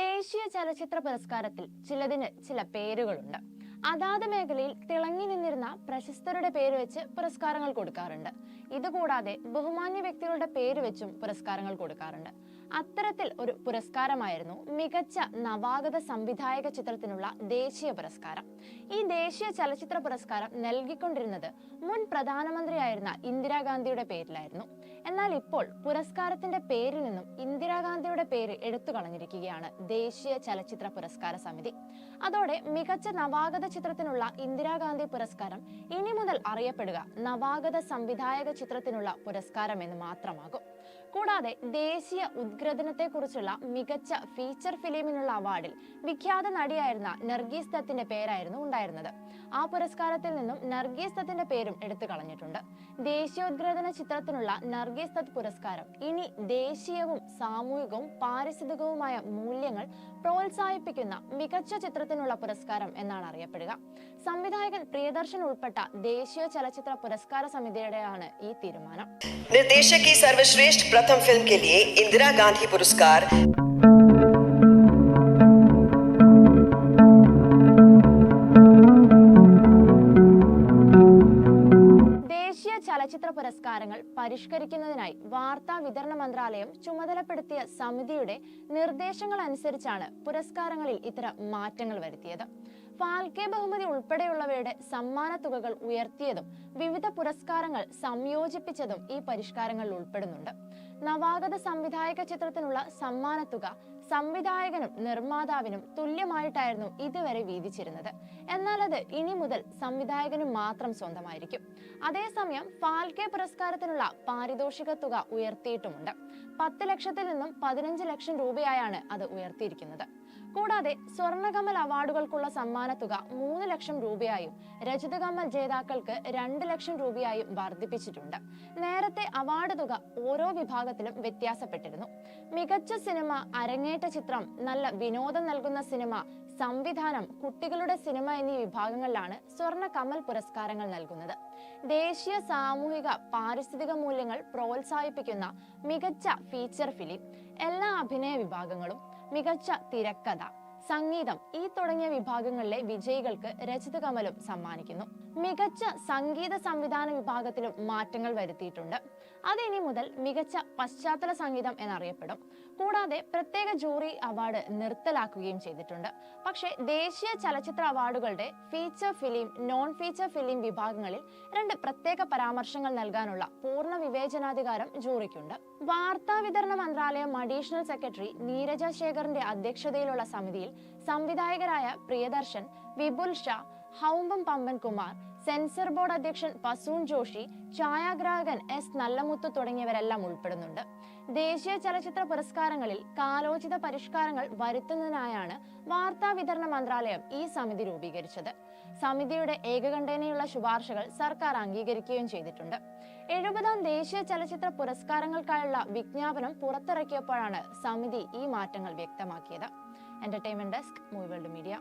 ദേശീയ ചലച്ചിത്ര പുരസ്കാരത്തിൽ ചിലതിന് ചില പേരുകളുണ്ട്. അതാത് മേഖലയിൽ തിളങ്ങി നിന്നിരുന്ന പ്രശസ്തരുടെ പേര് വെച്ച് പുരസ്കാരങ്ങൾ കൊടുക്കാറുണ്ട്. ഇതുകൂടാതെ ബഹുമാന്യ വ്യക്തികളുടെ പേര് വെച്ചും പുരസ്കാരങ്ങൾ കൊടുക്കാറുണ്ട്. അത്തരത്തിൽ ഒരു പുരസ്കാരമായിരുന്നു മികച്ച നവാഗത സംവിധായക ചിത്രത്തിനുള്ള ദേശീയ പുരസ്കാരം. ഈ ദേശീയ ചലച്ചിത്ര പുരസ്കാരം നൽകിക്കൊണ്ടിരുന്നത് മുൻ പ്രധാനമന്ത്രിയായിരുന്ന ഇന്ദിരാഗാന്ധിയുടെ പേരിലായിരുന്നു. എന്നാൽ ഇപ്പോൾ പുരസ്കാരത്തിന്റെ പേരിൽ നിന്നും ഇന്ദിരാഗാന്ധിയുടെ പേര് എടുത്തു കളഞ്ഞിരിക്കുകയാണ് ദേശീയ ചലച്ചിത്ര പുരസ്കാര സമിതി. അതോടെ മികച്ച നവാഗത ചിത്രത്തിനുള്ള ഇന്ദിരാഗാന്ധി പുരസ്കാരം ഇനി മുതൽ അറിയപ്പെടുക നവാഗത സംവിധായക ചിത്രത്തിനുള്ള പുരസ്കാരം എന്ന് മാത്രമാകും. കൂടാതെ ദേശീയ ഉഗ്രദിനത്തെക്കുറിച്ചുള്ള മികച്ച ഫീച്ചർ ഫിലിമിനുള്ള അവാർഡിൽ വിഖ്യാത നടിയായിരുന്ന നർഗീസ് ദത്തിന്റെ പേരായിരുന്നു ഉണ്ടായിരുന്നത്. ആ പുരസ്കാരത്തിൽ നിന്നും നർഗീസ് ദത്തിന്റെ പേരും എടുത്തു കളഞ്ഞിട്ടുണ്ട്. ദേശീയോദ്ഗ്രഥന ചിത്രത്തിനുള്ള നർഗീസ് ദത്ത് പുരസ്കാരം ഇനി ദേശീയവും സാമൂഹികവും പാരിസ്ഥിതികവുമായ മൂല്യങ്ങൾ പ്രോത്സാഹിപ്പിക്കുന്ന മികച്ച ചിത്രത്തിനുള്ള പുരസ്കാരം എന്നാണ് അറിയപ്പെടുക. സംവിധായകൻ പ്രിയദർശൻ ഉൾപ്പെട്ട ദേശീയ ചലച്ചിത്ര പുരസ്കാര സമിതിയുടെയാണ് ഈ തീരുമാനം. നിർദ്ദേശക് സർവശ്രേഷ്ഠ പ്രഥം ഫിലിം ഇന്ദിരാ ഗാന്ധി പുരസ്കാർ ചലച്ചിത്ര പുരസ്കാരങ്ങൾ പരിഷ്കരിക്കുന്നതിനായി വാർത്താ വിതരണ മന്ത്രാലയം ചുമതലപ്പെടുത്തിയ സമിതിയുടെ നിർദ്ദേശങ്ങൾ അനുസരിച്ചാണ് പുരസ്കാരങ്ങളിൽ ഇത്തരം മാറ്റങ്ങൾ വരുത്തിയത്. ഫാൽക്കെ ബഹുമതി ഉൾപ്പെടെയുള്ളവയുടെ സമ്മാന തുകകൾ ഉയർത്തിയതും വിവിധ പുരസ്കാരങ്ങൾ സംയോജിപ്പിച്ചതും ഈ പരിഷ്കാരങ്ങളിൽ ഉൾപ്പെടുന്നുണ്ട്. നവാഗത സംവിധായക ചിത്രത്തിനുള്ള സമ്മാന തുക സംവിധായകനും നിർമ്മാതാവിനും തുല്യമായിട്ടായിരുന്നു ഇതുവരെ വീതിച്ചിരുന്നത്. എന്നാൽ അത് ഇനി മുതൽ സംവിധായകനും മാത്രം സ്വന്തമായിരിക്കും. അതേസമയം ഫാൽക്കെ പുരസ്കാരത്തിനുള്ള പാരിതോഷിക തുക ഉയർത്തിയിട്ടുമുണ്ട്. പത്ത് ലക്ഷത്തിൽ നിന്നും പതിനഞ്ച് ലക്ഷം രൂപയായാണ് അത് ഉയർത്തിയിരിക്കുന്നത്. കൂടാതെ സ്വർണകമൽ അവാർഡുകൾക്കുള്ള സമ്മാനത്തുക മൂന്ന് ലക്ഷം രൂപയായും രജതകമൽ ജേതാക്കൾക്ക് രണ്ട് ലക്ഷം രൂപയായും വർദ്ധിപ്പിച്ചിട്ടുണ്ട്. നേരത്തെ അവാർഡ് തുക ഓരോ വിഭാഗത്തിലും വ്യത്യാസപ്പെട്ടിരുന്നു. മികച്ച സിനിമ അരങ്ങേറ്റ ചിത്രം നല്ല വിനോദം നൽകുന്ന സിനിമ സംവിധാനം കുട്ടികളുടെ സിനിമ എന്നീ വിഭാഗങ്ങളിലാണ് സ്വർണ കമൽ പുരസ്കാരങ്ങൾ നൽകുന്നത്. ദേശീയ സാമൂഹിക പാരിസ്ഥിതിക മൂല്യങ്ങൾ പ്രോത്സാഹിപ്പിക്കുന്ന മികച്ച ഫീച്ചർ ഫിലിം എല്ലാ അഭിനയ വിഭാഗങ്ങളും മികച്ച തിരക്കഥ. സംഗീതം ഈ തുടങ്ങിയ വിഭാഗങ്ങളിലെ വിജയികൾക്ക് രചിത കമലും സമ്മാനിക്കുന്നു. മികച്ച സംഗീത സംവിധാന വിഭാഗത്തിലും മാറ്റങ്ങൾ വരുത്തിയിട്ടുണ്ട്. ഇനി മുതൽ മികച്ച പശ്ചാത്തല സംഗീതം എന്നറിയപ്പെടും. കൂടാതെ പ്രത്യേക ജൂറി അവാർഡ് നിർത്തലാക്കുകയും ചെയ്തിട്ടുണ്ട്. പക്ഷേ ദേശീയ ചലച്ചിത്ര അവാർഡുകളുടെ feature film non feature film വിഭാഗങ്ങളിൽ രണ്ട് പ്രത്യേക പരാമർശങ്ങൾ നൽകാനുള്ള പൂർണ വിവേചനാധികാരം ജൂറിക്കുണ്ട്. വാർത്താ വിതരണ മന്ത്രാലയം അഡീഷണൽ സെക്രട്ടറി നീരജ ശേഖറിന്റെ അധ്യക്ഷതയിലുള്ള സമിതിയിൽ സംവിധായകരായ പ്രിയദർശൻ വിപുൽ ഷാ ഹൗമ്പം പമ്പൻ കുമാർ സെൻസർ ബോർഡ് അധ്യക്ഷൻ പസൂൺ ജോഷി ഛായാഗ്രാഹകൻ എസ് നല്ലമുത്തു തുടങ്ങിയവരെല്ലാം ഉൾപ്പെടുന്നുണ്ട്. ദേശീയ ചലച്ചിത്ര പുരസ്കാരങ്ങളിൽ കാലോചിത പരിഷ്കാരങ്ങൾ വരുത്തുന്നതിനായാണ് വാർത്താ വിതരണ മന്ത്രാലയം ഈ സമിതി രൂപീകരിച്ചത്. സമിതിയുടെ ഏകകണ്ഠേനയുള്ള ശുപാർശകൾ സർക്കാർ അംഗീകരിക്കുകയും ചെയ്തിട്ടുണ്ട്. എഴുപതാം ദേശീയ ചലച്ചിത്ര പുരസ്കാരങ്ങൾക്കായുള്ള വിജ്ഞാപനം പുറത്തിറക്കിയപ്പോഴാണ് സമിതി ഈ മാറ്റങ്ങൾ വ്യക്തമാക്കിയത്. Entertainment desk movie world media